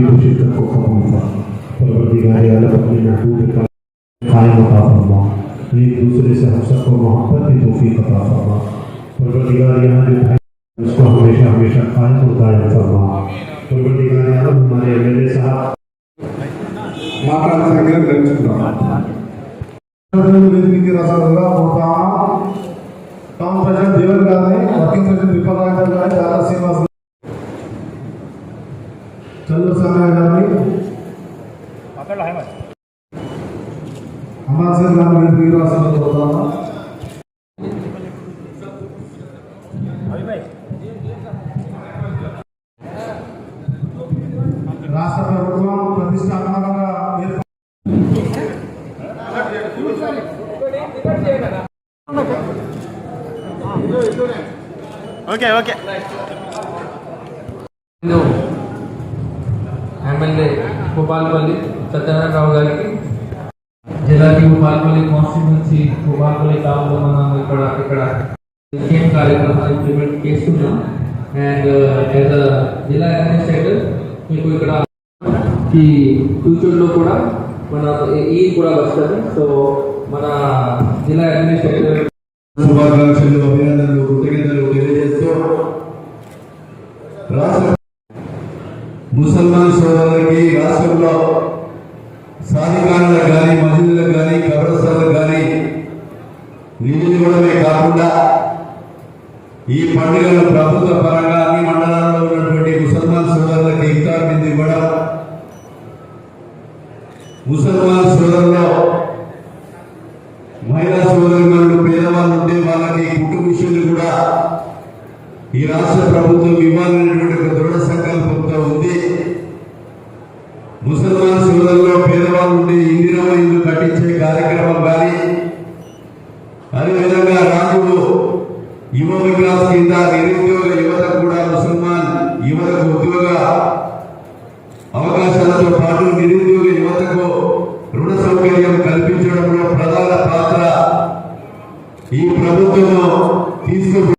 يريد شركا فوقهم الله والرب ما يعلم من محبوبك قائم عطاف الله एक दूसरे से हम सबको मोहब्बत की तोफीक अता फरमा परवरदिगार यहाँ जो भाई उसको हमेशा हमेशा कायम और कायम फरमा परवरदिगार यहाँ हमारे एम एल ए साहब माता संग्रह कर चुका काम प्रशासन देवर का नहीं बाकी प्रशासन विफल रहा है दादा చంద్ర సమయ గారిని అమర్ సింగ్ గారిని రసంగా పోతామా రాష్ట్ర ప్రభుత్వం ప్రతిష్టాత్మకంగా ఏర్పాటు okay okay. MLA Bhupalpally Satyanarayana రావు గారికి జిల్లాకి భూపాలపల్లి కాన్స్టిట్యూన్సీ భూపాలపల్లి టౌన్లో మనం ఇక్కడ ఇక్కడ సేమ్ కార్యక్రమాలు ఇంప్లిమెంట్ చేస్తున్నాం అండ్ యాజ్ అ జిల్లా అడ్మినిస్ట్రేటర్ మీకు ఇక్కడ ఈ ఫ్యూచర్లో కూడా మన ఈ కూడా వస్తుంది సో మన జిల్లా అడ్మినిస్ట్రేటర్ శుభాకాంక్షలు అభినందనలు కృతజ్ఞతలు తెలియజేస్తూ ముసల్మాన్ సోదరులకి రాష్ట్రంలో సాధికారులకు కానీ మసీదులకు కానీ కబ్రస్థాన్లకు కానీ నిధులు ఇవ్వడమే కాకుండా ఈ పండుగను ప్రభుత్వ పరంగా అన్ని మండలాల్లో ఉన్నటువంటి ముసల్మాన్ సోదరులకు ఇఫ్తార్ బిందు ఇవ్వడం ముసల్మాన్ సోదరులో మహిళా సోదరులు పేదవాళ్ళు ఉంటే వాళ్ళకి కుటుంబ విషయాలు కూడా ఈ రాష్ట్ర ప్రభుత్వం ఇవ్వాలనేటువంటి ఒక దృఢ సంకల్పం ముసల్మాన్ సోదరులో పేదవాళ్ళు ఉండే ఇందిరమ్మ ఇల్లు కట్టించే కార్యక్రమం కానీ అదేవిధంగా రాజులు యువ వికాస్ కింద నిరుద్యోగ యువతకు కూడా ముసల్మాన్ యువతకు ఉద్యోగ అవకాశాలతో పాటు నిరుద్యోగ యువతకు రుణ సౌకర్యం కల్పించడంలో ప్రధాన పాత్ర ఈ ప్రభుత్వం తీసుకు